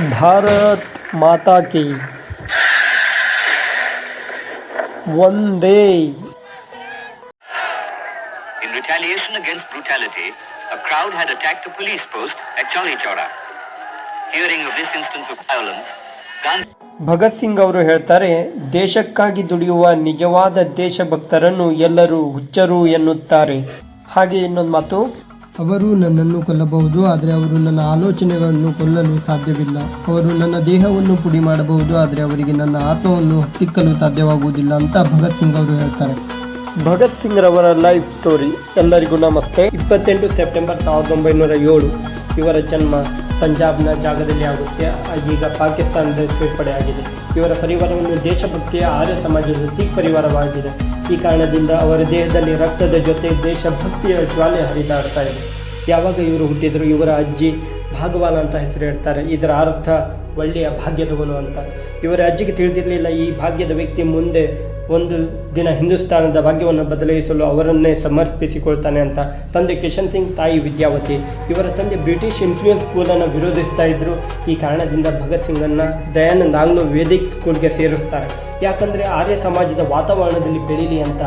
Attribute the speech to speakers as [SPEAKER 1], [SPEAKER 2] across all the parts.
[SPEAKER 1] ಭಾರತ್ ಮಾತಾ ಕಿ. Vande.
[SPEAKER 2] In retaliation against brutality a crowd had attacked the police post at Chauri Chaura hearing of this instance of violence
[SPEAKER 1] Bhagat Singh ಅವರು ಹೇಳ್ತಾರೆ ದೇಶಕ್ಕಾಗಿ ದುಡಿಯುವ ನಿಜವಾದ ದೇಶಭಕ್ತರನ್ನು ಎಲ್ಲರೂ ಹುಚ್ಚರು ಎನ್ನುತ್ತಾರೆ. ಹಾಗೆ ಇನ್ನೊಂದು ಮಾತು. ಅವರು ನನ್ನನ್ನು ಕೊಲ್ಲಬಹುದು, ಆದರೆ ಅವರು ನನ್ನ ಆಲೋಚನೆಗಳನ್ನು ಕೊಲ್ಲಲು ಸಾಧ್ಯವಿಲ್ಲ. ಅವರು ನನ್ನ ದೇಹವನ್ನು ಪುಡಿ ಮಾಡಬಹುದು ಆದರೆ ಅವರಿಗೆ ನನ್ನ ಆತ್ಮವನ್ನು ಹತ್ತಿಕ್ಕಲು ಸಾಧ್ಯವಾಗುವುದಿಲ್ಲ ಅಂತ ಭಗತ್ ಸಿಂಗ್ ಅವರು ಹೇಳ್ತಾರೆ. ಭಗತ್ ಸಿಂಗ್ ರವರ ಲೈಫ್ ಸ್ಟೋರಿ ಎಲ್ಲರಿಗೂ ನಮಸ್ತೆ. ಇಪ್ಪತ್ತೆಂಟು ಸೆಪ್ಟೆಂಬರ್ ಸಾವಿರದ ಒಂಬೈನೂರ ಏಳು ಇವರ ಜನ್ಮ ಪಂಜಾಬ್ನ ಜಾಗದಲ್ಲಿ ಆಗುತ್ತೆ. ಈಗ ಪಾಕಿಸ್ತಾನದ ಸೇರ್ಪಡೆಯಾಗಿದೆ ಇವರ ಪರಿವಾರವನ್ನು ದೇಶಭಕ್ತಿಯ ಆರ್ಯ ಸಮಾಜದ ಸಿಖ್ ಪರಿವಾರವಾಗಿದೆ. ಈ ಕಾರಣದಿಂದ ಅವರ ದೇಹದಲ್ಲಿ ರಕ್ತದ ಜೊತೆ ದೇಶಭಕ್ತಿಯ ಜ್ವಾಲೆ ಹರಿದಾಡ್ತಾ ಇದೆ. ಯಾವಾಗ ಇವರು ಹುಟ್ಟಿದ್ರು, ಇವರ ಅಜ್ಜಿ ಭಾಗವಾನ ಅಂತ ಹೆಸರು ಹೇಳ್ತಾರೆ. ಇದರ ಅರ್ಥ ಒಳ್ಳೆಯ ಭಾಗ್ಯದವನು ಅಂತ. ಇವರ ಅಜ್ಜಿಗೆ ತಿಳಿದಿರಲಿಲ್ಲ, ಈ ಭಾಗ್ಯದ ವ್ಯಕ್ತಿ ಮುಂದೆ ಒಂದು ದಿನ ಹಿಂದೂಸ್ತಾನದ ಭಾಗ್ಯವನ್ನು ಬದಲಾಯಿಸಲು ಅವರನ್ನೇ ಸಮರ್ಪಿಸಿಕೊಳ್ತಾನೆ ಅಂತ ತಂದೆ ಕಿಶನ್ ಸಿಂಗ್, ತಾಯಿ ವಿದ್ಯಾವತಿ ಇವರ ತಂದೆ ಬ್ರಿಟಿಷ್ ಇನ್ಫ್ಲೂಯೆನ್ಸ್ ಸ್ಕೂಲನ್ನು ವಿರೋಧಿಸ್ತಾ ಇದ್ದರು ಈ ಕಾರಣದಿಂದ ಭಗತ್ ಸಿಂಗನ್ನು ದಯಾನಂದ್ ಆಂಗ್ಲೋ ವೇದಿಕ್ ಸ್ಕೂಲ್ಗೆ ಸೇರಿಸ್ತಾರೆ. ಯಾಕಂದರೆ ಆರ್ಯ ಸಮಾಜದ ವಾತಾವರಣದಲ್ಲಿ ಬೆಳೀಲಿ ಅಂತ.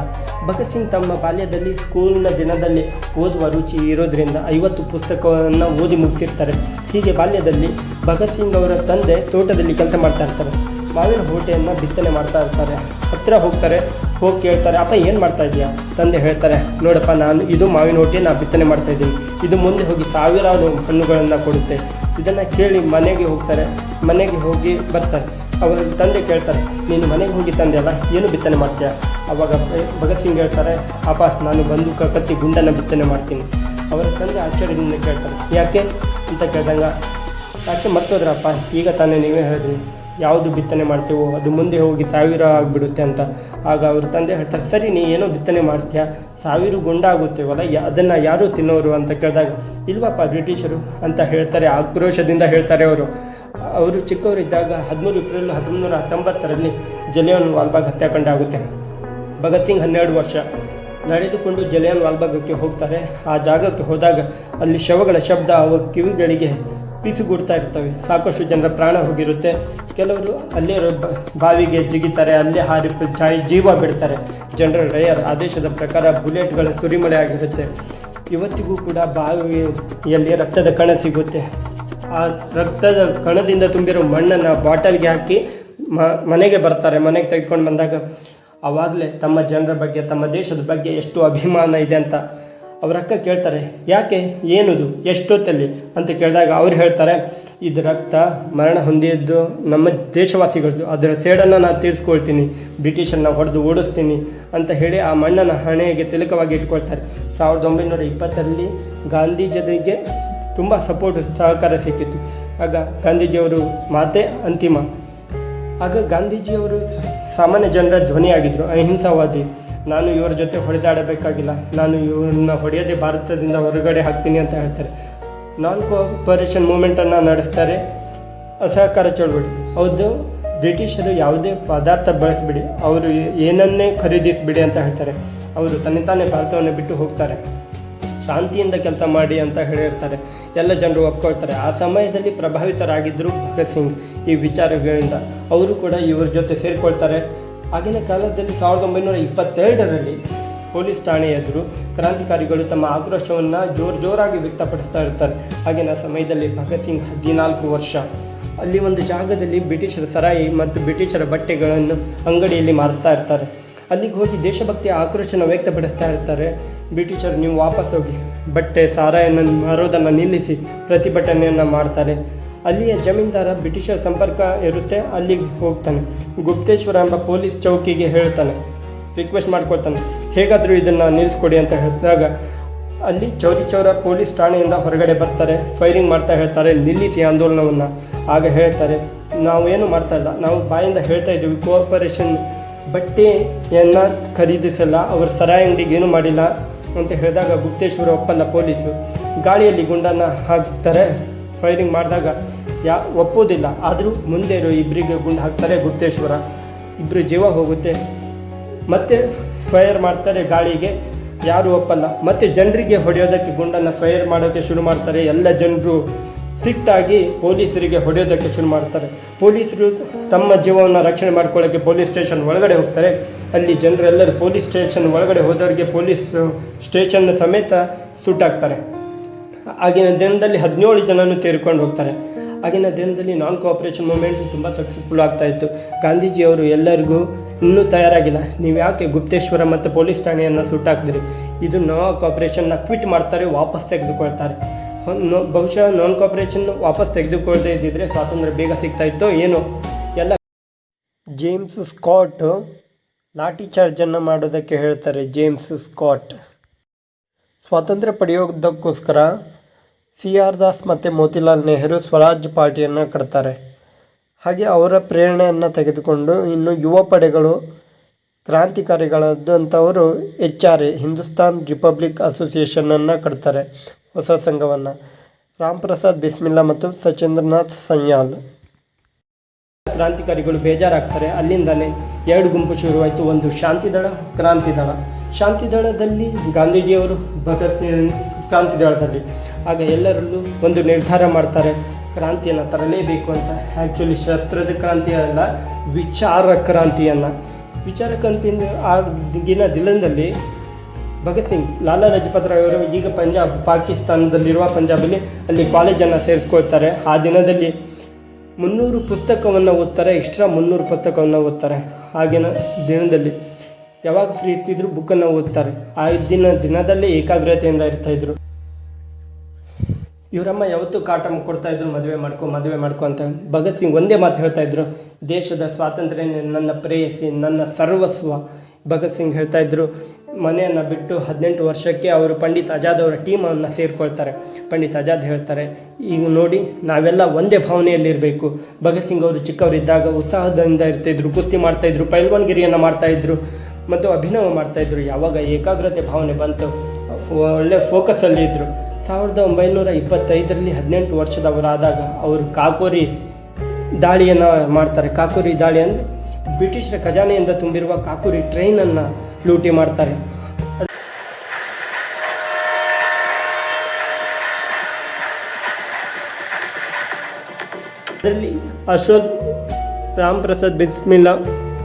[SPEAKER 1] ಭಗತ್ ಸಿಂಗ್ ತಮ್ಮ ಬಾಲ್ಯದಲ್ಲಿ ಸ್ಕೂಲ್ನ ದಿನದಲ್ಲಿ ಓದುವ ರುಚಿ ಇರೋದ್ರಿಂದ ಐವತ್ತು ಪುಸ್ತಕವನ್ನು ಓದಿ ಮುಗಿಸಿರ್ತಾರೆ. ಹೀಗೆ ಬಾಲ್ಯದಲ್ಲಿ ಭಗತ್ ಸಿಂಗ್ ಅವರ ತಂದೆ ತೋಟದಲ್ಲಿ ಕೆಲಸ ಮಾಡ್ತಾ ಇರ್ತಾರೆ. ಮಾವಿನ ಹೋಟೆಯನ್ನು ಬಿತ್ತನೆ ಮಾಡ್ತಾ ಇರ್ತಾರೆ. ಹತ್ತಿರ ಹೋಗ್ತಾರೆ, ಹೋಗಿ ಕೇಳ್ತಾರೆ, ಅಪ್ಪ, ಏನು ಮಾಡ್ತಾ ಇದೆಯಾ ತಂದೆ ಹೇಳ್ತಾರೆ, ನೋಡಪ್ಪ, ನಾನು ಇದು ಮಾವಿನ ಹೋಟೆ ನಾನು ಬಿತ್ತನೆ ಮಾಡ್ತಾ ಇದ್ದೀನಿ. ಇದು ಮುಂದೆ ಹೋಗಿ ಸಾವಿರಾರು ಹಣ್ಣುಗಳನ್ನು ಕೊಡುತ್ತೆ. ಇದನ್ನು ಕೇಳಿ ಮನೆಗೆ ಹೋಗ್ತಾರೆ. ಮನೆಗೆ ಹೋಗಿ ಬರ್ತಾರೆ. ಅವರ ತಂದೆ ಕೇಳ್ತಾರೆ, ನೀನು ಮನೆಗೆ ಹೋಗಿ ತಂದೆ ಅಲ್ಲ, ಏನು ಬಿತ್ತನೆ ಮಾಡ್ತೀಯ? ಅವಾಗ ಭಗತ್ ಸಿಂಗ್ ಹೇಳ್ತಾರೆ, ಅಪ್ಪ, ನಾನು ಬಂದು ಕತ್ತಿ ಗುಂಡನ್ನು ಬಿತ್ತನೆ ಮಾಡ್ತೀನಿ. ಅವರ ತಂದೆ ಆಶ್ಚರ್ಯದಿಂದ ಕೇಳ್ತಾರೆ, ಯಾಕೆ? ಅಂತ ಕೇಳ್ದಂಗೆ, ಯಾಕೆ ಮರ್ತೋದ್ರಪ್ಪ? ಈಗ ತಾನೇ ನೀವೇ ಹೇಳಿದ್ರಿ. ಯಾವುದು ಬಿತ್ತನೆ ಮಾಡ್ತೀವೋ ಅದು ಮುಂದೆ ಹೋಗಿ ಸಾವಿರ ಆಗಿಬಿಡುತ್ತೆ ಅಂತ. ಆಗ ಅವ್ರ ತಂದೆ ಹೇಳ್ತಾರೆ, ಸರಿ, ನೀ ಏನೋ ಬಿತ್ತನೆ ಮಾಡ್ತೀಯಾ? ಸಾವಿರ ಗುಂಡಾಗುತ್ತೇವಲ್ಲ ಯಾ, ಅದನ್ನು ಯಾರು ತಿನ್ನೋರು? ಅಂತ ಕೇಳಿದಾಗ, ಇಲ್ವಪ್ಪ ಬ್ರಿಟಿಷರು? ಅಂತ ಹೇಳ್ತಾರೆ, ಆಕ್ರೋಶದಿಂದ ಹೇಳ್ತಾರೆ ಅವರು. ಅವರು ಚಿಕ್ಕವರಿದ್ದಾಗ ಹದಿಮೂರು ಏಪ್ರಿಲ್ ಹತ್ತೊಂಬತ್ತು ಹತ್ತೊಂಬತ್ತರಲ್ಲಿ ಜಲಿಯನ್ ವಾಲ್ಬಾಗ್ ಹತ್ಯಾಕಾಂಡ ಆಗುತ್ತೆ. ಭಗತ್ ಸಿಂಗ್ ಹನ್ನೆರಡು ವರ್ಷ. ನಡೆದುಕೊಂಡು ಜಲಿಯನ್ ವಾಲ್ಬಾಗಕ್ಕೆ ಹೋಗ್ತಾರೆ. ಆ ಜಾಗಕ್ಕೆ ಹೋದಾಗ ಅಲ್ಲಿ ಶವಗಳ ಶಬ್ದ, ಅವ ಕಿವಿಗಳಿಗೆ ಪಿಸುಗುಡ್ತಾ ಇರ್ತವೆ. ಸಾಕಷ್ಟು ಜನರ ಪ್ರಾಣ ಹೋಗಿರುತ್ತೆ. ಕೆಲವರು ಅಲ್ಲೇ ಬಾವಿಗೆ ಜಿಗಿತಾರೆ, ಅಲ್ಲೇ ಹಾರಿ ಜಾಯಿ ಜೀವ ಬಿಡ್ತಾರೆ. ಜನರಲ್ ರೇಯರ್ ಆದೇಶದ ಪ್ರಕಾರ ಬುಲೆಟ್ಗಳ ಸುರಿಮಳೆ ಆಗಿರುತ್ತೆ. ಇವತ್ತಿಗೂ ಕೂಡ ಬಾವಿಯಲ್ಲಿ ರಕ್ತದ ಕಣ ಸಿಗುತ್ತೆ. ಆ ರಕ್ತದ ಕಣದಿಂದ ತುಂಬಿರೋ ಮಣ್ಣನ್ನು ಬಾಟಲ್ಗೆ ಹಾಕಿ ಮನೆಗೆ ಬರ್ತಾರೆ. ಮನೆಗೆ ತೆಗೆದುಕೊಂಡು ಬಂದಾಗ ಆವಾಗಲೇ ತಮ್ಮ ಜನರ ಬಗ್ಗೆ, ತಮ್ಮ ದೇಶದ ಬಗ್ಗೆ ಎಷ್ಟು ಅಭಿಮಾನ ಇದೆ ಅಂತ ಅವ್ರ ಅಕ್ಕ ಕೇಳ್ತಾರೆ, ಯಾಕೆ? ಏನದು? ಎಷ್ಟೊತ್ತಲ್ಲಿ? ಅಂತ ಕೇಳಿದಾಗ ಅವ್ರು ಹೇಳ್ತಾರೆ, ಇದು ರಕ್ತ ಮರಣ ಹೊಂದಿದ್ದು ನಮ್ಮ ದೇಶವಾಸಿಗಳದ್ದು. ಅದರ ಸೇಡನ್ನು ನಾನು ತೀರಿಸ್ಕೊಳ್ತೀನಿ. ಬ್ರಿಟಿಷನ್ನ ಹೊಡೆದು ಓಡಿಸ್ತೀನಿ ಅಂತ ಹೇಳಿ ಆ ಮಣ್ಣನ್ನು ಹಣೆಗೆ ತಿಲಕವಾಗಿ ಇಟ್ಕೊಳ್ತಾರೆ. ಸಾವಿರದ ಒಂಬೈನೂರ ಇಪ್ಪತ್ತರಲ್ಲಿ ಗಾಂಧೀಜಿಗೆ ತುಂಬ ಸಪೋರ್ಟ್ ಸಹಕಾರ ಸಿಕ್ಕಿತ್ತು. ಆಗ ಗಾಂಧೀಜಿಯವರು ಮಾತೆ ಅಂತಿಮ. ಆಗ ಗಾಂಧೀಜಿಯವರು ಸಾಮಾನ್ಯ ಜನರ ಧ್ವನಿಯಾಗಿದ್ದರು ಅಹಿಂಸಾವಾದಿ. ನಾನು ಇವರ ಜೊತೆ ಹೊಡೆದಾಡಬೇಕಾಗಿಲ್ಲ. ನಾನು ಇವ್ರನ್ನ ಹೊಡೆಯದೆ ಭಾರತದಿಂದ ಹೊರಗಡೆ ಹಾಕ್ತೀನಿ ಅಂತ ಹೇಳ್ತಾರೆ. ನಾನ್ ಕೋಪರೇಷನ್ ಮೂಮೆಂಟನ್ನು ನಡೆಸ್ತಾರೆ. ಅಸಹಕಾರ ಚಳುವಳಿ. ಹೌದು, ಬ್ರಿಟಿಷರು ಯಾವುದೇ ಪದಾರ್ಥ ಬಳಸಬೇಡಿ, ಅವರು ಏನನ್ನೇ ಖರೀದಿಸಿಬಿಡಿ ಅಂತ ಹೇಳ್ತಾರೆ. ಅವರು ತನ್ನಿತಾನೇ ಭಾರತವನ್ನು ಬಿಟ್ಟು ಹೋಗ್ತಾರೆ. ಶಾಂತಿಯಿಂದ ಕೆಲಸ ಮಾಡಿ ಅಂತ ಹೇಳಿರ್ತಾರೆ. ಎಲ್ಲ ಜನರು ಒಪ್ಕೊಳ್ತಾರೆ. ಆ ಸಮಯದಲ್ಲಿ ಪ್ರಭಾವಿತರಾಗಿದ್ದರು ಭಗತ್ ಸಿಂಗ್ ಈ ವಿಚಾರಗಳಿಂದ. ಅವರು ಕೂಡ ಇವ್ರ ಜೊತೆ ಸೇರಿಕೊಳ್ತಾರೆ. ಆಗಿನ ಕಾಲದಲ್ಲಿ ಸಾವಿರದ ಒಂಬೈನೂರ ಇಪ್ಪತ್ತೆರಡರಲ್ಲಿ ಪೊಲೀಸ್ ಠಾಣೆ ಎದುರು ಕ್ರಾಂತಿಕಾರಿಗಳು ತಮ್ಮ ಆಕ್ರೋಶವನ್ನು ಜೋರು ಜೋರಾಗಿ ವ್ಯಕ್ತಪಡಿಸ್ತಾ ಇರ್ತಾರೆ. ಆಗಿನ ಸಮಯದಲ್ಲಿ ಭಗತ್ ಸಿಂಗ್ ಹದಿನಾಲ್ಕು ವರ್ಷ. ಅಲ್ಲಿ ಒಂದು ಜಾಗದಲ್ಲಿ ಬ್ರಿಟಿಷರ ಸರಾಯಿ ಮತ್ತು ಬ್ರಿಟಿಷರ ಬಟ್ಟೆಗಳನ್ನು ಅಂಗಡಿಯಲ್ಲಿ ಮಾರುತ್ತಾ ಇರ್ತಾರೆ. ಅಲ್ಲಿಗೆ ಹೋಗಿ ದೇಶಭಕ್ತಿಯ ಆಕ್ರೋಶನ ವ್ಯಕ್ತಪಡಿಸ್ತಾ ಇರ್ತಾರೆ. ಬ್ರಿಟಿಷರು, ನೀವು ವಾಪಸ್ ಹೋಗಿ ಬಟ್ಟೆ ಸಾರಾಯನ್ನು ಮಾರೋದನ್ನು ನಿಲ್ಲಿಸಿ ಪ್ರತಿಭಟನೆಯನ್ನು ಮಾಡ್ತಾರೆ. ಅಲ್ಲಿಯ ಜಮೀನ್ದಾರ ಬ್ರಿಟಿಷರ ಸಂಪರ್ಕ ಇರುತ್ತೆ ಅಲ್ಲಿಗೆ ಹೋಗ್ತಾನೆ. ಗುಪ್ತೇಶ್ವರ ಎಂಬ ಪೊಲೀಸ್ ಚೌಕಿಗೆ ಹೇಳ್ತಾನೆ. ರಿಕ್ವೆಸ್ಟ್ ಮಾಡ್ಕೊಳ್ತಾನೆ. ಹೇಗಾದರೂ ಇದನ್ನು ನಿಲ್ಲಿಸ್ಕೊಡಿ ಅಂತ ಹೇಳಿದಾಗ, ಅಲ್ಲಿ ಚೌರಿ ಚೌರ ಪೊಲೀಸ್ ಠಾಣೆಯಿಂದ ಹೊರಗಡೆ ಬರ್ತಾರೆ. ಫೈರಿಂಗ್ ಮಾಡ್ತಾ ಹೇಳ್ತಾರೆ, ನಿಲ್ಲಿಸಿ ಆಂದೋಲನವನ್ನು. ಆಗ ಹೇಳ್ತಾರೆ, ನಾವು ಏನು ಮಾಡ್ತಾ ಇಲ್ಲ. ನಾವು ಬಾಯಿಂದ ಹೇಳ್ತಾ ಇದ್ದೀವಿ ಕೋಆಪರೇಷನ್ ಬಟ್ಟೆಯನ್ನು ಖರೀದಿಸಲ್ಲ, ಅವ್ರ ಸರಾಯಿ ಅಂಗಡಿಗೆ ಏನು ಮಾಡಿಲ್ಲ ಅಂತ ಹೇಳಿದಾಗ ಗುಪ್ತೇಶ್ವರ ಒಪ್ಪಲ್ಲ ಪೊಲೀಸು. ಗಾಳಿಯಲ್ಲಿ ಗುಂಡನ್ನು ಹಾಕ್ತಾರೆ. ಫೈರಿಂಗ್ ಮಾಡಿದಾಗ ಯಾ ಒಪ್ಪೋದಿಲ್ಲ ಆದರೂ ಮುಂದೆ ಇರೋ ಇಬ್ಬರಿಗೆ ಗುಂಡು ಹಾಕ್ತಾರೆ ಗುಪ್ತೇಶ್ವರ. ಇಬ್ಬರು ಜೀವ ಹೋಗುತ್ತೆ. ಮತ್ತೆ ಫೈರ್ ಮಾಡ್ತಾರೆ ಗಾಳಿಗೆ. ಯಾರು ಒಪ್ಪಲ್ಲ. ಮತ್ತು ಜನರಿಗೆ ಹೊಡೆಯೋದಕ್ಕೆ ಗುಂಡನ್ನು ಫೈರ್ ಮಾಡೋಕ್ಕೆ ಶುರು ಮಾಡ್ತಾರೆ. ಎಲ್ಲ ಜನರು ಸಿಟ್ಟಾಗಿ ಪೊಲೀಸರಿಗೆ ಹೊಡೆಯೋದಕ್ಕೆ ಶುರು ಮಾಡ್ತಾರೆ. ಪೊಲೀಸರು ತಮ್ಮ ಜೀವವನ್ನು ರಕ್ಷಣೆ ಮಾಡ್ಕೊಳ್ಳೋಕ್ಕೆ ಪೊಲೀಸ್ ಸ್ಟೇಷನ್ ಒಳಗಡೆ ಹೋಗ್ತಾರೆ. ಅಲ್ಲಿ ಜನರೆಲ್ಲರೂ ಪೊಲೀಸ್ ಸ್ಟೇಷನ್ ಒಳಗಡೆ ಹೋದವರಿಗೆ ಪೊಲೀಸ್ ಸ್ಟೇಷನ್ ಸಮೇತ ಸುಟ್ಟಾಕ್ತಾರೆ ಆಗಿನ ದಿನದಲ್ಲಿ ಹದಿನೇಳು ಜನನೂ ತೀರ್ಕೊಂಡು ಹೋಗ್ತಾರೆ. ಆಗಿನ ದಿನದಲ್ಲಿ ನಾನ್ ಕೋಆಪರೇಷನ್ ಮೂಮೆಂಟ್ ತುಂಬ ಸಕ್ಸಸ್ಫುಲ್ ಆಗ್ತಾ ಇತ್ತು. ಗಾಂಧೀಜಿಯವರು ಎಲ್ಲರಿಗೂ ಇನ್ನೂ ತಯಾರಾಗಿಲ್ಲ. ನೀವು ಯಾಕೆ ಗುಪ್ತೇಶ್ವರ ಮತ್ತು ಪೊಲೀಸ್ ಠಾಣೆಯನ್ನು ಸುಟ್ಟಾಕಿದ್ರಿ ಇದು ನೋ ಕೋಆಪರೇಷನ್ನ ಕ್ವಿಟ್ ಮಾಡ್ತಾರೆ, ವಾಪಸ್ ತೆಗೆದುಕೊಳ್ತಾರೆ. ಬಹುಶಃ ನಾನ್ ಕೋಆಪರೇಷನ್ ವಾಪಸ್ ತೆಗೆದುಕೊಳ್ಳದೆ ಇದ್ದಿದ್ರೆ ಸ್ವಾತಂತ್ರ್ಯ ಬೇಗ ಸಿಗ್ತಾ ಇತ್ತೋ ಏನೋ. ಎಲ್ಲ ಜೇಮ್ಸ್ ಸ್ಕಾಟ್ ಲಾಠಿ ಚಾರ್ಜನ್ನು ಮಾಡೋದಕ್ಕೆ ಹೇಳ್ತಾರೆ ಜೇಮ್ಸ್ ಸ್ಕಾಟ್ ಸ್ವಾತಂತ್ರ್ಯ ಪಡೆಯೋದಕ್ಕೋಸ್ಕರ ಸಿ ಆರ್ ದಾಸ್ ಮತ್ತು ಮೋತಿಲಾಲ್ ನೆಹರು ಸ್ವರಾಜ್ ಪಾರ್ಟಿಯನ್ನು ಕಟ್ತಾರೆ. ಹಾಗೆ ಅವರ ಪ್ರೇರಣೆಯನ್ನು ತೆಗೆದುಕೊಂಡು ಇನ್ನು ಯುವ ಪಡೆಗಳು ಕ್ರಾಂತಿಕಾರಿಗಳಾದಂಥವರು H R A Hindustan Republic ಅಸೋಸಿಯೇಷನನ್ನು ಕಟ್ತಾರೆ ಹೊಸ ಸಂಘವನ್ನು. ರಾಮ್ ಪ್ರಸಾದ್ ಬಿಸ್ಮಿಲ್ಲಾ ಮತ್ತು ಸಚೇಂದ್ರನಾಥ್ ಸನ್ಯಾಲ್. ಕ್ರಾಂತಿಕಾರಿಗಳು ಬೇಜಾರಾಗ್ತಾರೆ. ಅಲ್ಲಿಂದಲೇ ಎರಡು ಗುಂಪು ಶುರುವಾಯಿತು. ಒಂದು ಶಾಂತಿದಳ, ಕ್ರಾಂತಿದಳ. ಶಾಂತಿದಳದಲ್ಲಿ ಗಾಂಧೀಜಿಯವರು ಭಗತ್ ಸಿಂಗ್ ಕ್ರಾಂತಿದಳದಲ್ಲಿ ಆಗ ಎಲ್ಲರಲ್ಲೂ ಒಂದು ನಿರ್ಧಾರ ಮಾಡ್ತಾರೆ, ಕ್ರಾಂತಿಯನ್ನು ತರಲೇಬೇಕು ಅಂತ. ಆ್ಯಕ್ಚುಲಿ ಶಸ್ತ್ರದ ಕ್ರಾಂತಿ ಅಲ್ಲ, ವಿಚಾರ ಕ್ರಾಂತಿಯನ್ನು. ವಿಚಾರ ಕ್ರಾಂತಿಯಿಂದ ಆಗಿನ ದಿನದಲ್ಲಿ ಭಗತ್ ಸಿಂಗ್, ಲಾಲಾ ಲಜಪತ್ ರಾಯ್ ಅವರು ಈಗ ಪಂಜಾಬ್, ಪಾಕಿಸ್ತಾನದಲ್ಲಿರುವ ಪಂಜಾಬಲ್ಲಿ ಅಲ್ಲಿ ಕಾಲೇಜನ್ನು ಸೇರಿಸ್ಕೊಳ್ತಾರೆ. ಆ ದಿನದಲ್ಲಿ ಮುನ್ನೂರು ಪುಸ್ತಕವನ್ನು ಓದ್ತಾರೆ ಎಕ್ಸ್ಟ್ರಾ ಮುನ್ನೂರು ಪುಸ್ತಕವನ್ನು ಓದ್ತಾರೆ. ಆಗಿನ ದಿನದಲ್ಲಿ ಯಾವಾಗ ಫ್ರೀ ಇರ್ತಿದ್ರು ಬುಕ್ಕನ್ನು ಓದ್ತಾರೆ. ಆ ದಿನ ದಿನದಲ್ಲೇ ಏಕಾಗ್ರತೆಯಿಂದ ಇರ್ತಾಯಿದ್ರು ಇವರಮ್ಮ ಯಾವತ್ತೂ ಕಾಟ ಕೊಡ್ತಾ ಇದ್ರು, ಮದುವೆ ಮಾಡ್ಕೊ ಮದುವೆ ಮಾಡ್ಕೊ ಅಂತ ಭಗತ್ ಸಿಂಗ್ ಒಂದೇ ಮಾತು ಹೇಳ್ತಾ ಇದ್ರು. ದೇಶದ ಸ್ವಾತಂತ್ರ್ಯ ನನ್ನ ಪ್ರೇಯಸಿ, ನನ್ನ ಸರ್ವಸ್ವ ಭಗತ್ ಸಿಂಗ್ ಹೇಳ್ತಾ ಇದ್ರು. ಮನೆಯನ್ನು ಬಿಟ್ಟು ಹದಿನೆಂಟು ವರ್ಷಕ್ಕೆ ಅವರು ಪಂಡಿತ್ ಆಜಾದ್ ಅವರ ಟೀಮನ್ನು ಸೇರಿಕೊಳ್ತಾರೆ. ಪಂಡಿತ್ ಆಜಾದ್ ಹೇಳ್ತಾರೆ, ಈಗ ನೋಡಿ, ನಾವೆಲ್ಲ ಒಂದೇ ಭಾವನೆಯಲ್ಲಿರಬೇಕು ಭಗತ್ ಸಿಂಗ್ ಅವರು ಚಿಕ್ಕವರಿದ್ದಾಗ ಉತ್ಸಾಹದಿಂದ ಇರ್ತಾಯಿದ್ರು ಕುಸ್ತಿ ಮಾಡ್ತಾಯಿದ್ರು ಪೈಲ್ವಾನ್ಗಿರಿಯನ್ನು ಮಾಡ್ತಾಯಿದ್ರು ಮತ್ತು ಅಭಿನವ ಮಾಡ್ತಾಯಿದ್ರು ಯಾವಾಗ ಏಕಾಗ್ರತೆ ಭಾವನೆ ಬಂತು, ಒಳ್ಳೆ ಫೋಕಸಲ್ಲಿ ಇದ್ದರು ಸಾವಿರದ ಒಂಬೈನೂರ ಇಪ್ಪತ್ತೈದರಲ್ಲಿ ಹದಿನೆಂಟು ವರ್ಷದವರಾದಾಗ ಅವರು ಕಾಕೋರಿ ದಾಳಿಯನ್ನು ಮಾಡ್ತಾರೆ. ಕಾಕೋರಿ ದಾಳಿ ಅಂದರೆ ಬ್ರಿಟಿಷರ ಖಜಾನೆಯಿಂದ ತುಂಬಿರುವ ಕಾಕೋರಿ ಟ್ರೈನನ್ನು ಲೂಟಿ ಮಾಡ್ತಾರೆ. ಅದರಲ್ಲಿ ಅಶೋಕ್ ರಾಮ್ ಪ್ರಸಾದ್ ಬಿಸ್ಮಿಲ್ಲಾ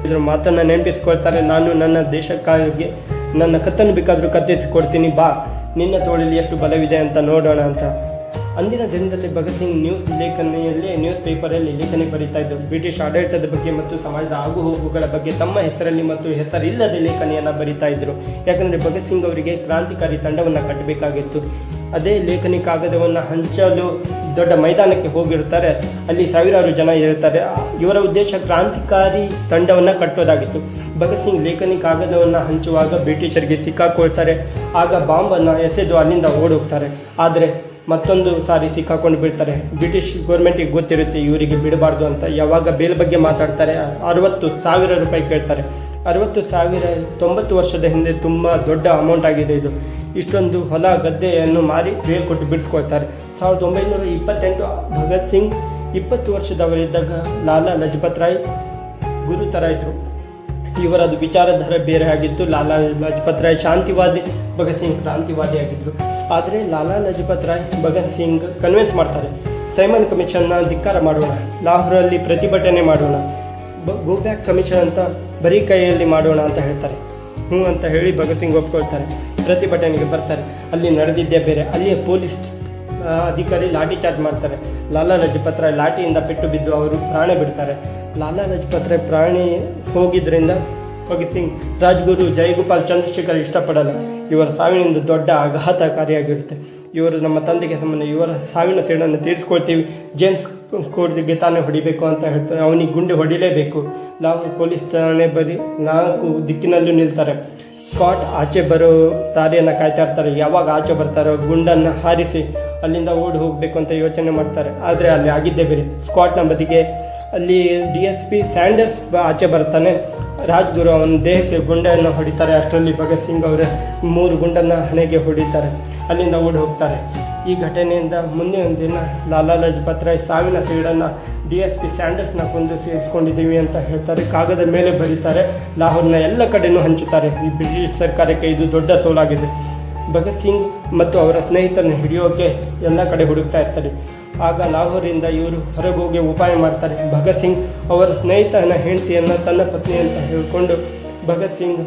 [SPEAKER 1] ಇದ್ರ ಮಾತನ್ನು ನೆನಪಿಸ್ಕೊಳ್ತಾರೆ. ನಾನು ನನ್ನ ದೇಶಕ್ಕಾಗಿ ನನ್ನ ಕತ್ತನ್ನು ಬೇಕಾದರೂ ಕತ್ತಿಸಿಕೊಡ್ತೀನಿ ಬಾ. ನಿನ್ನ ತೋಳಲ್ಲಿ ಎಷ್ಟು ಬಲವಿದೆ ಅಂತ ನೋಡೋಣ ಅಂತ. ಅಂದಿನ ದಿನದಲ್ಲಿ ಭಗತ್ ಸಿಂಗ್ ನ್ಯೂಸ್ ಲೇಖನೆಯಲ್ಲಿ ನ್ಯೂಸ್ ಪೇಪರಲ್ಲಿ ಲೇಖನೆ ಬರೀತಾ ಇದ್ದರು ಬ್ರಿಟಿಷ್ ಆಡಳಿತದ ಬಗ್ಗೆ ಮತ್ತು ಸಮಾಜದ ಆಗು ಹೋಗುಗಳ ಬಗ್ಗೆ ತಮ್ಮ ಹೆಸರಲ್ಲಿ ಮತ್ತು ಹೆಸರಿಲ್ಲದೆ ಲೇಖನೆಯನ್ನು ಬರೀತಾ ಇದ್ದರು ಯಾಕಂದರೆ ಭಗತ್ ಸಿಂಗ್ ಅವರಿಗೆ ಕ್ರಾಂತಿಕಾರಿ ತಂಡವನ್ನು ಕಟ್ಟಬೇಕಾಗಿತ್ತು. ಅದೇ ಲೇಖನಿ ಕಾಗದವನ್ನು ಹಂಚಲು ದೊಡ್ಡ ಮೈದಾನಕ್ಕೆ ಹೋಗಿರ್ತಾರೆ. ಅಲ್ಲಿ ಸಾವಿರಾರು ಜನ ಇರ್ತಾರೆ. ಇವರ ಉದ್ದೇಶ ಕ್ರಾಂತಿಕಾರಿ ತಂಡವನ್ನು ಕಟ್ಟೋದಾಗಿತ್ತು. ಭಗತ್ ಸಿಂಗ್ ಲೇಖನಿ ಕಾಗದವನ್ನು ಹಂಚುವಾಗ ಬ್ರಿಟಿಷರಿಗೆ ಸಿಕ್ಕಾಕೊಳ್ತಾರೆ. ಆಗ ಬಾಂಬನ್ನು ಎಸೆದು ಅಲ್ಲಿಂದ ಓಡೋಗ್ತಾರೆ. ಆದರೆ ಮತ್ತೊಂದು ಸಾರಿ ಸಿಕ್ಕಾಕೊಂಡು ಬಿಡ್ತಾರೆ. ಬ್ರಿಟಿಷ್ ಗೌರ್ಮೆಂಟಿಗೆ ಗೊತ್ತಿರುತ್ತೆ ಇವರಿಗೆ ಬಿಡಬಾರ್ದು ಅಂತ. ಯಾವಾಗ ಬೇಲ್ ಬಗ್ಗೆ ಮಾತಾಡ್ತಾರೆ, ಅರವತ್ತು ಸಾವಿರ ರೂಪಾಯಿ ಕೇಳ್ತಾರೆ. ಅರವತ್ತು ಸಾವಿರ ತೊಂಬತ್ತು ವರ್ಷದ ಹಿಂದೆ ತುಂಬ ದೊಡ್ಡ ಅಮೌಂಟ್ ಆಗಿದೆ ಇದು. ಇಷ್ಟೊಂದು ಹೊಲ ಗದ್ದೆಯನ್ನು ಮಾರಿ ಬೇಲ್ ಕೊಟ್ಟು ಬಿಡಿಸ್ಕೊಳ್ತಾರೆ. ಸಾವಿರದ ಒಂಬೈನೂರ ಇಪ್ಪತ್ತೆಂಟು ಭಗತ್ ಸಿಂಗ್ ಇಪ್ಪತ್ತು ವರ್ಷದವರಿದ್ದಾಗ ಲಾಲಾ ಲಜಪತ್ ರಾಯ್ ಗುರು ಥರ ಇದ್ದರು ಇವರದು ವಿಚಾರಧಾರೆ ಬೇರೆ ಆಗಿತ್ತು. ಲಾಲಾ ಲಜಪತ್ ರಾಯ್ ಶಾಂತಿವಾದಿ, ಭಗತ್ ಸಿಂಗ್ ಕ್ರಾಂತಿವಾದಿ ಆಗಿದ್ದರು ಆದರೆ ಲಾಲಾ ಲಜಪತ್ ರಾಯ್, ಭಗತ್ ಸಿಂಗ್ ಕನ್ವಿನ್ಸ್ ಮಾಡ್ತಾರೆ. ಸೈಮನ್ ಕಮಿಷನ್ನ ಧಿಕ್ಕಾರ ಮಾಡೋಣ. ಲಾಹೋರಲ್ಲಿ ಪ್ರತಿಭಟನೆ ಮಾಡೋಣ. ಗೋ ಬ್ಯಾಕ್ ಕಮಿಷನ್ ಅಂತ ಬರೀ ಕೈಯಲ್ಲಿ ಮಾಡೋಣ ಅಂತ ಹೇಳ್ತಾರೆ. ಹ್ಞೂ ಅಂತ ಹೇಳಿ ಭಗತ್ ಸಿಂಗ್ ಒಪ್ಕೊಳ್ತಾರೆ. ಪ್ರತಿಭಟನೆಗೆ ಬರ್ತಾರೆ. ಅಲ್ಲಿ ನಡೆದಿದ್ದೇ ಬೇರೆ. ಅಲ್ಲಿಯ ಪೊಲೀಸ್ ಅಧಿಕಾರಿ ಲಾಠಿ ಚಾರ್ಜ್ ಮಾಡ್ತಾರೆ. ಲಾಲಾ ಲಜಪತ್ ಲಾಠಿಯಿಂದ ಪೆಟ್ಟು ಬಿದ್ದು ಅವರು ಪ್ರಾಣ ಬಿಡ್ತಾರೆ. ಲಾಲಾ ಲಜಪತ್ ಪ್ರಾಣಿ ಹೋಗಿದ್ದರಿಂದ ಭಗತ್ ಸಿಂಗ್ ರಾಜ್ಗುರು ಜಯಗೋಪಾಲ್ ಚಂದ್ರಶೇಖರ್ ಇಷ್ಟಪಡಲ್ಲ. ಇವರ ಸಾವಿನಿಂದ ದೊಡ್ಡ ಆಘಾತಕಾರಿಯಾಗಿರುತ್ತೆ. ಇವರು ನಮ್ಮ ತಂದೆಗೆ ಸಂಬಂಧ, ಇವರ ಸಾವಿನ ಸೇಡನ್ನು ತೀರಿಸ್ಕೊಳ್ತೀವಿ. ಜೇಮ್ಸ್ ಕೋರ್ಟ್ಗೆ ತಾನೇ ಹೊಡಿಬೇಕು ಅಂತ ಹೇಳ್ತಾರೆ. ಅವನಿಗೆ ಗುಂಡು ಹೊಡಿಲೇಬೇಕು. ಲಾಹೋರ್ ಪೊಲೀಸ್ ಠಾಣೆ ಬರಿ ನಾಲ್ಕು ದಿಕ್ಕಿನಲ್ಲೂ ನಿಲ್ತಾರೆ. ಸ್ಕಾಟ್ ಆಚೆ ಬರೋ ದಾರಿಯನ್ನು ಕಾಯ್ತಾ ಇರ್ತಾರೆ ಯಾವಾಗ ಆಚೆ ಬರ್ತಾರೋ ಗುಂಡನ್ನು ಹಾರಿಸಿ ಅಲ್ಲಿಂದ ಓಡಿ ಹೋಗಬೇಕು ಅಂತ ಯೋಚನೆ ಮಾಡ್ತಾರೆ. ಆದರೆ ಅಲ್ಲಿ ಆಗಿದ್ದೇ ಬೇರೆ. ಸ್ಕಾಟ್ನ ಬದಿಗೆ ಅಲ್ಲಿ ಡಿ ಎಸ್ ಪಿ ಸ್ಯಾಂಡರ್ಸ್ ಆಚೆ ಬರ್ತಾನೆ. ರಾಜ್ಗುರು ಅವನ ದೇಹಕ್ಕೆ ಗುಂಡನ್ನು ಹೊಡಿತಾರೆ. ಅಷ್ಟರಲ್ಲಿ ಭಗತ್ ಸಿಂಗ್ ಅವರ ಮೂರು ಗುಂಡನ್ನು ಹಣೆಗೆ ಹೊಡಿತಾರೆ. ಅಲ್ಲಿಂದ ಓಡಿ ಹೋಗ್ತಾರೆ. ಈ ಘಟನೆಯಿಂದ ಮುಂದಿನ ದಿನ ಲಾಲಾ ಲಜಪತ್ ರಾಯ್ ಸಾವಿನ ಸೇಡನ್ನು ಡಿ ಎಸ್ ಪಿ ಸ್ಯಾಂಡರ್ಸ್ನ ಕೊಂದು ಸೇರಿಸ್ಕೊಂಡಿದ್ದೀವಿ ಅಂತ ಹೇಳ್ತಾರೆ. ಕಾಗದ ಮೇಲೆ ಬರೀತಾರೆ. ಲಾಹೋರ್ನ ಎಲ್ಲ ಕಡೆನೂ ಹಂಚುತ್ತಾರೆ. ಈ ಬ್ರಿಟಿಷ್ ಸರ್ಕಾರಕ್ಕೆ ಇದು ದೊಡ್ಡ ಸೋಲಾಗಿದೆ. ಭಗತ್ ಸಿಂಗ್ ಮತ್ತು ಅವರ ಸ್ನೇಹಿತರನ್ನು ಹಿಡಿಯೋಕೆ ಎಲ್ಲ ಕಡೆ ಹುಡುಕ್ತಾ ಇರ್ತಾರೆ. ಆಗ ಲಾಹೋರಿಂದ ಇವರು ಹೊರಗೋಗಿ ಉಪಾಯ ಮಾಡ್ತಾರೆ. ಭಗತ್ ಸಿಂಗ್ ಅವರ ಸ್ನೇಹಿತನ ಹೆಂಡತಿಯನ್ನು ತನ್ನ ಪತ್ನಿ ಅಂತ ಹೇಳಿಕೊಂಡು ಭಗತ್ ಸಿಂಗ್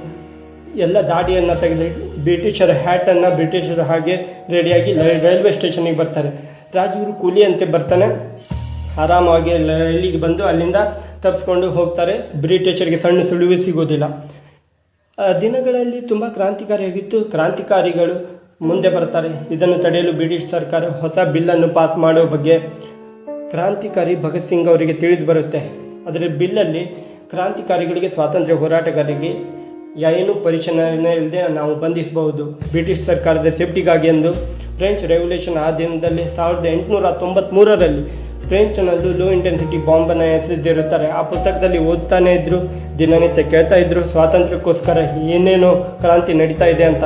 [SPEAKER 1] ಎಲ್ಲ ದಾಡಿಯನ್ನು ತೆಗೆದು ಬ್ರಿಟಿಷರ ಹ್ಯಾಟನ್ನು ಬ್ರಿಟಿಷರ ಹಾಗೆ ರೆಡಿಯಾಗಿ ರೈಲ್ವೆ ಸ್ಟೇಷನಿಗೆ ಬರ್ತಾರೆ. ರಾಜಗುರು ಕೂಲಿ ಅಂತೆ ಬರ್ತಾನೆ. ಆರಾಮಾಗಿ ರೈಲಿಗೆ ಬಂದು ಅಲ್ಲಿಂದ ತಪ್ಪಿಸ್ಕೊಂಡು ಹೋಗ್ತಾರೆ. ಬ್ರಿಟಿಷರಿಗೆ ಸಣ್ಣ ಸುಳಿವು ಸಿಗೋದಿಲ್ಲ ದಿನಗಳಲ್ಲಿ ತುಂಬ ಕ್ರಾಂತಿಕಾರಿಯಾಗಿತ್ತು. ಕ್ರಾಂತಿಕಾರಿಗಳು ಮುಂದೆ ಬರ್ತಾರೆ ಇದನ್ನು ತಡೆಯಲು ಬ್ರಿಟಿಷ್ ಸರ್ಕಾರ ಹೊಸ ಬಿಲ್ಲನ್ನು ಪಾಸ್ ಮಾಡೋ ಬಗ್ಗೆ ಕ್ರಾಂತಿಕಾರಿ ಭಗತ್ ಸಿಂಗ್ ಅವರಿಗೆ ತಿಳಿದು ಬರುತ್ತೆ. ಅದರ ಬಿಲ್ಲಲ್ಲಿ ಕ್ರಾಂತಿಕಾರಿಗಳಿಗೆ ಸ್ವಾತಂತ್ರ್ಯ ಹೋರಾಟಗಾರರಿಗೆ ಏನು ಪರಿಶೀಲನೆ ಇಲ್ಲದೆ ನಾವು ಬಂಧಿಸಬಹುದು. ಬ್ರಿಟಿಷ್ ಸರ್ಕಾರದ ಸೇಫ್ಟಿಗಾಗಿ ಎಂದು ಫ್ರೆಂಚ್ ರೆವಲ್ಯೂಷನ್ ಆ ದಿನದಲ್ಲಿ ಸಾವಿರದ ಎಂಟುನೂರ ತೊಂಬತ್ತ್ಮೂರರಲ್ಲಿ ಫ್ರೆಂಚ್ನಲ್ಲೂ ಲೋ ಇಂಟೆನ್ಸಿಟಿ ಬಾಂಬನ್ನು ಎಸೆದಿರುತ್ತಾರೆ. ಆ ಪುಸ್ತಕದಲ್ಲಿ ಓದ್ತಾನೆ ಇದ್ದರು ದಿನನಿತ್ಯ ಕೇಳ್ತಾ ಇದ್ರು, ಸ್ವಾತಂತ್ರ್ಯಕ್ಕೋಸ್ಕರ ಏನೇನೋ ಕ್ರಾಂತಿ ನಡೀತಾ ಇದೆ ಅಂತ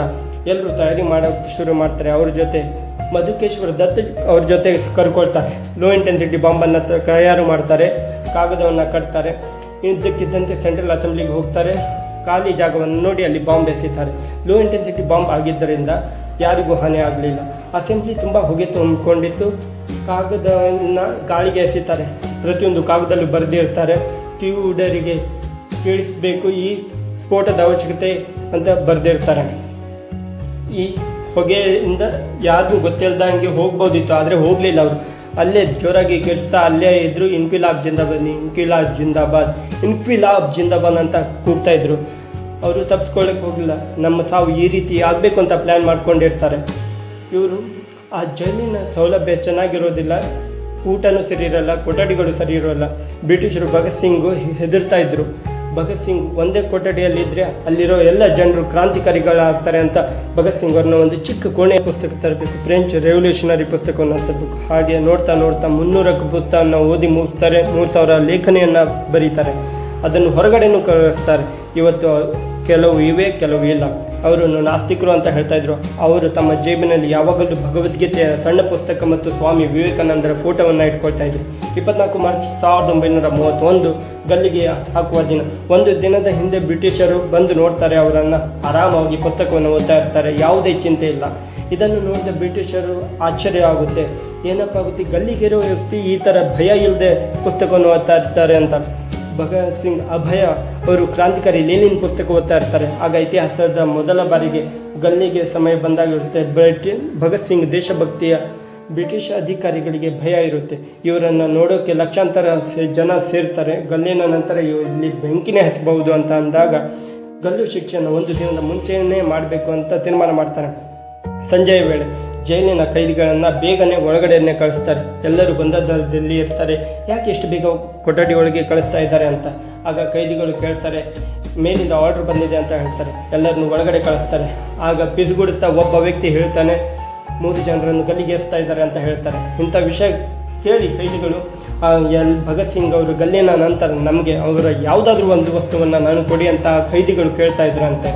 [SPEAKER 1] ಎಲ್ಲರೂ ತಯಾರಿ ಮಾಡೋಕ್ಕೆ ಶುರು ಮಾಡ್ತಾರೆ. ಅವ್ರ ಜೊತೆ ಮಧುಕೇಶ್ವರ ದತ್ತು ಅವ್ರ ಜೊತೆ ಕರ್ಕೊಳ್ತಾರೆ. ಲೋ ಇಂಟೆನ್ಸಿಟಿ ಬಾಂಬನ್ನು ತಯಾರು ಮಾಡ್ತಾರೆ, ಕಾಗದವನ್ನು ಕಟ್ತಾರೆ. ಇದ್ದಕ್ಕಿದ್ದಂತೆ ಸೆಂಟ್ರಲ್ ಅಸೆಂಬ್ಲಿಗೆ ಹೋಗ್ತಾರೆ. ಖಾಲಿ ಜಾಗವನ್ನು ನೋಡಿ ಅಲ್ಲಿ ಬಾಂಬ್ ಎಸೀತಾರೆ. ಲೋ ಇಂಟೆನ್ಸಿಟಿ ಬಾಂಬ್ ಆಗಿದ್ದರಿಂದ ಯಾರಿಗೂ ಹಾನಿ ಆಗಲಿಲ್ಲ. ಅಸೆಂಬ್ಲಿ ತುಂಬ ಹೊಗೆ ತುಂಬಿಕೊಂಡಿತ್ತು. ಕಾಗದವನ್ನು ಗಾಳಿಗೆ ಎಸಿತಾರೆ ಪ್ರತಿಯೊಂದು ಕಾಗದಲ್ಲೂ ಬರೆದಿರ್ತಾರೆ ಕಿವುಡರಿಗೆ ಕೇಳಿಸಬೇಕು. ಈ ಸ್ಫೋಟದ ಅವಶ್ಯಕತೆ ಅಂತ ಬರೆದಿರ್ತಾರೆ ಈ ಹೊಗೆಯಿಂದ ಯಾರಿಗೂ ಗೊತ್ತಿಲ್ಲದಂಗೆ ಹೋಗ್ಬೋದಿತ್ತು. ಆದರೆ ಹೋಗಲಿಲ್ಲ ಅವರು. ಅಲ್ಲೇ ಜೋರಾಗಿ ಕೆಡಿಸ್ತಾ ಅಲ್ಲೇ ಇದ್ದರು ಇನ್ಕ್ವಿಲಾಬ್ ಜಿಂದಾಬಾದ್ ಇನ್ಕ್ವಿಲಾಬ್ ಜಿಂದಾಬಾದ್ ಇನ್ಕ್ವಿಲಾಬ್ ಜಿಂದಾಬಾದ್ ಅಂತ ಕೂಗ್ತಾ ಇದ್ರು. ಅವರು ತಪ್ಪಿಸ್ಕೊಳ್ಳೋಕೆ ಹೋಗಿಲ್ಲ ನಮ್ಮ ಸಾವು ಈ ರೀತಿ ಆಗಬೇಕು ಅಂತ ಪ್ಲ್ಯಾನ್ ಮಾಡ್ಕೊಂಡಿರ್ತಾರೆ. ಇವರು ಆ ಜೈಲಿನ ಸೌಲಭ್ಯ ಚೆನ್ನಾಗಿರೋದಿಲ್ಲ, ಊಟನೂ ಸರಿ ಇರೋಲ್ಲ ಕೊಠಡಿಗಳು ಸರಿ ಇರೋಲ್ಲ ಬ್ರಿಟಿಷರು ಭಗತ್ ಸಿಂಗು ಹೆದರ್ತಾ ಇದ್ದರು ಭಗತ್ ಸಿಂಗ್ ಒಂದೇ ಕೊಠಡಿಯಲ್ಲಿದ್ದರೆ ಅಲ್ಲಿರೋ ಎಲ್ಲ ಜನರು ಕ್ರಾಂತಿಕಾರಿಗಳಾಗ್ತಾರೆ ಅಂತ ಭಗತ್ ಸಿಂಗ್ ಅವ್ರನ್ನ ಒಂದು ಚಿಕ್ಕ ಕೋಣೆಯ ಪುಸ್ತಕ ತರಬೇಕು, ಫ್ರೆಂಚ್ ರೆವಲ್ಯೂಷನರಿ ಪುಸ್ತಕವನ್ನು ತರಬೇಕು. ಹಾಗೆ ನೋಡ್ತಾ ನೋಡ್ತಾ ಮುನ್ನೂರಕ್ಕೆ ಪುಸ್ತಕವನ್ನು ಓದಿ ಮುಗಿಸ್ತಾರೆ, ಮೂರು ಸಾವಿರ ಲೇಖನೆಯನ್ನು ಬರೀತಾರೆ. ಅದನ್ನು ಹೊರಗಡೆನೂ ಕಳಿಸ್ತಾರೆ ಇವತ್ತು ಕೆಲವು ಇವೆ, ಕೆಲವು ಇಲ್ಲ. ಅವರನ್ನು ನಾಸ್ತಿಕರು ಅಂತ ಹೇಳ್ತಾ ಇದ್ರು. ಅವರು ತಮ್ಮ ಜೇಬಿನಲ್ಲಿ ಯಾವಾಗಲೂ ಭಗವದ್ಗೀತೆಯ ಸಣ್ಣ ಪುಸ್ತಕ ಮತ್ತು ಸ್ವಾಮಿ ವಿವೇಕಾನಂದರ ಫೋಟೋವನ್ನು ಇಟ್ಕೊಳ್ತಾ ಇದ್ರು. ಇಪ್ಪತ್ನಾಲ್ಕು ಮಾರ್ಚ್ ಸಾವಿರದ ಒಂಬೈನೂರ ಮೂವತ್ತೊಂದು ಗಲ್ಲಿಗೆ ಹಾಕುವ ದಿನ. ಒಂದು ದಿನದ ಹಿಂದೆ ಬ್ರಿಟಿಷರು ಬಂದು ನೋಡ್ತಾರೆ ಅವರನ್ನು. ಆರಾಮಾಗಿ ಪುಸ್ತಕವನ್ನು ಓದ್ತಾ ಇರ್ತಾರೆ. ಯಾವುದೇ ಚಿಂತೆ ಇಲ್ಲ. ಇದನ್ನು ನೋಡಿದ ಬ್ರಿಟಿಷರು ಆಶ್ಚರ್ಯ ಆಗುತ್ತೆ. ಏನಪ್ಪ ಆಗುತ್ತೆ? ಗಲ್ಲಿಗಿರೋ ವ್ಯಕ್ತಿ ಈ ಥರ ಭಯ ಇಲ್ಲದೆ ಪುಸ್ತಕವನ್ನು ಓದ್ತಾ ಇರ್ತಾರೆ ಅಂತ. ಭಗತ್ ಸಿಂಗ್ ಅಭಯ ಅವರು ಕ್ರಾಂತಿಕಾರಿ ಲೇನಿನ್ ಪುಸ್ತಕ ಓದ್ತಾ ಇರ್ತಾರೆ. ಆಗ ಇತಿಹಾಸದ ಮೊದಲ ಬಾರಿಗೆ ಗಲ್ಲಿಗೆ ಸಮಯ ಬಂದಾಗಿರುತ್ತೆ. ಬ್ರಿಟಿನ್ ಭಗತ್ ಸಿಂಗ್ ದೇಶಭಕ್ತಿಯ ಬ್ರಿಟಿಷ್ ಅಧಿಕಾರಿಗಳಿಗೆ ಭಯ ಇರುತ್ತೆ. ಇವರನ್ನು ನೋಡೋಕ್ಕೆ ಲಕ್ಷಾಂತರ ಜನ ಸೇರ್ತಾರೆ. ಗಲ್ಲಿನ ನಂತರ ಇವರು ಇಲ್ಲಿ ಬೆಂಕಿನೇ ಹಚ್ಚಬಹುದು ಅಂತ ಅಂದಾಗ ಗಲ್ಲು ಶಿಕ್ಷೆಯನ್ನು ಒಂದು ದಿನದ ಮುಂಚೆಯೇ ಮಾಡಬೇಕು ಅಂತ ತೀರ್ಮಾನ ಮಾಡ್ತಾರೆ. ಸಂಜೆಯ ವೇಳೆ ಜೈಲಿನ ಕೈದಿಗಳನ್ನು ಬೇಗನೆ ಒಳಗಡೆಯನ್ನೇ ಕಳಿಸ್ತಾರೆ. ಎಲ್ಲರೂ ಗೊಂದಲದಲ್ಲಿ ಇರ್ತಾರೆ ಯಾಕೆ ಇಷ್ಟು ಬೇಗ ಕೊಠಡಿ ಒಳಗೆ ಕಳಿಸ್ತಾ ಇದ್ದಾರೆ ಅಂತ? ಆಗ ಕೈದಿಗಳು ಕೇಳ್ತಾರೆ ಮೇಲಿಂದ ಆರ್ಡ್ರ್ ಬಂದಿದೆ ಅಂತ ಹೇಳ್ತಾರೆ. ಎಲ್ಲರನ್ನು ಒಳಗಡೆ ಕಳಿಸ್ತಾರೆ. ಆಗ ಪಿಸುಗುಡುತ್ತಾ ಒಬ್ಬ ವ್ಯಕ್ತಿ ಹೇಳ್ತಾನೆ ಮೂರು ಜನರನ್ನು ಗಲ್ಲಿಗೇರಿಸ್ತಾ ಇದ್ದಾರೆ ಅಂತ ಹೇಳ್ತಾರೆ. ಇಂಥ ವಿಷಯ ಕೇಳಿ ಕೈದಿಗಳು ಆ, ಎಲ್ ಭಗತ್ ಸಿಂಗ್ ಅವರು ಗಲ್ಲಿನ ನಂತರ ನಮಗೆ ಅವರ ಯಾವುದಾದ್ರೂ ಒಂದು ವಸ್ತುವನ್ನು ನಾನು ಕೊಡಿ ಅಂತ ಕೈದಿಗಳು ಕೇಳ್ತಾ ಇದ್ರಂತೆ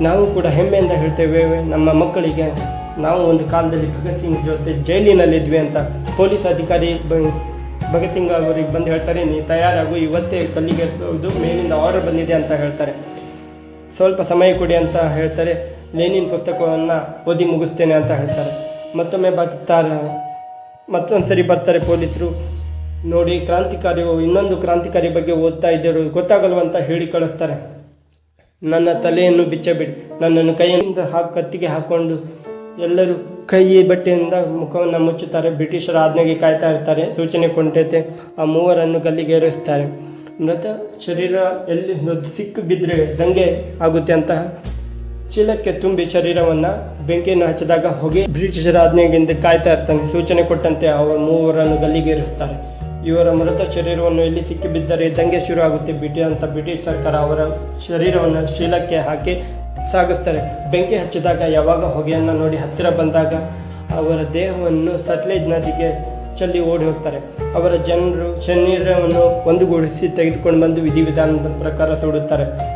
[SPEAKER 1] ನಾವು ಕೂಡ ಹೆಮ್ಮೆಯಿಂದ ಹೇಳ್ತೇವೆ ನಮ್ಮ ಮಕ್ಕಳಿಗೆ ನಾವು ಒಂದು ಕಾಲದಲ್ಲಿ ಭಗತ್ ಸಿಂಗ್ ಜೊತೆ ಜೈಲಿನಲ್ಲಿದ್ವಿ ಅಂತ ಪೊಲೀಸ್ ಅಧಿಕಾರಿ ಭಗತ್ ಸಿಂಗ್ ಅವರಿಗೆ ಬಂದು ಹೇಳ್ತಾರೆ, ನೀ ತಯಾರಾಗು, ಇವತ್ತೇ ಕಲ್ಲಿಗೆ ಮೇಲಿಂದ ಆರ್ಡರ್ ಬಂದಿದೆ ಅಂತ ಹೇಳ್ತಾರೆ. ಸ್ವಲ್ಪ ಸಮಯ ಕೊಡಿ ಅಂತ ಹೇಳ್ತಾರೆ. ಲೇನಿನ್ ಪುಸ್ತಕವನ್ನು ಓದಿ ಮುಗಿಸ್ತೇನೆ ಅಂತ ಹೇಳ್ತಾರೆ. ಮತ್ತೊಮ್ಮೆ ಬರ್ತಾರೆ ಮತ್ತೊಂದು ಸರಿ ಬರ್ತಾರೆ ಪೊಲೀಸರು. ನೋಡಿ, ಕ್ರಾಂತಿಕಾರಿಯು ಇನ್ನೊಂದು ಕ್ರಾಂತಿಕಾರಿ ಬಗ್ಗೆ ಓದ್ತಾ ಇದ್ದರು ಗೊತ್ತಾಗಲ್ವಂತ ಹೇಳಿ ಕಳಿಸ್ತಾರೆ. ನನ್ನ ತಲೆಯನ್ನು ಬಿಚ್ಚಬೇಡಿ. ನನ್ನನ್ನು ಕೈಯಿಂದ ಹಾಕಿ, ಕತ್ತಿಗೆ ಹಾಕ್ಕೊಂಡು ಎಲ್ಲರೂ ಕೈ ಬಟ್ಟೆಯಿಂದ ಮುಖವನ್ನು ಮುಚ್ಚುತ್ತಾರೆ. ಬ್ರಿಟಿಷರ ಆಜ್ಞೆಗೆ ಕಾಯ್ತಾ ಇರ್ತಾರೆ. ಸೂಚನೆ ಕೊಂಡೈತೆ ಆ ಮೂವರನ್ನು ಗಲ್ಲಿಗೇರಿಸ್ತಾರೆ ಮೃತ ಶರೀರ ಎಲ್ಲಿ ಸಿಕ್ಕು ಬಿದ್ದರೆ ದಂಗೆ ಆಗುತ್ತೆ ಅಂತ ಚೀಲಕ್ಕೆ ತುಂಬಿ ಶರೀರವನ್ನು ಬೆಂಕಿಯನ್ನು ಹಚ್ಚಿದಾಗ ಹೊಗೆ ಬ್ರಿಟಿಷರ ಆಜ್ಞೆಗೆಂದು ಕಾಯ್ತಾ ಇರ್ತಾನೆ. ಸೂಚನೆ ಕೊಟ್ಟಂತೆ ಅವರು ಮೂವರನ್ನು ಗಲ್ಲಿಗೇರಿಸ್ತಾರೆ ಇವರ ಮೃತ ಶರೀರವನ್ನು ಎಲ್ಲಿ ಸಿಕ್ಕಿಬಿದ್ದರೆ ದಂಗೆ ಶುರು ಆಗುತ್ತೆ ಬಿಟಿ ಅಂತ ಬ್ರಿಟಿಷ್ ಸರ್ಕಾರ ಅವರ ಶರೀರವನ್ನು ಶೀಲಕ್ಕೆ ಹಾಕಿ ಸಾಗಿಸ್ತಾರೆ. ಬೆಂಕಿ ಹಚ್ಚಿದಾಗ ಯಾವಾಗ ಹೊಗೆಯನ್ನು ನೋಡಿ ಹತ್ತಿರ ಬಂದಾಗ ಅವರ ದೇಹವನ್ನು ಸಟ್ಲೇಜ್ ನದಿಗೆ ಚಲ್ಲಿ ಓಡಿ ಹೋಗ್ತಾರೆ. ಅವರ ಜನರು ಶರೀರವನ್ನು ಒಂದುಗೂಡಿಸಿ ತೆಗೆದುಕೊಂಡು ಬಂದು ವಿಧಿವಿಧಾನದ ಪ್ರಕಾರ ಸುಡುತ್ತಾರೆ.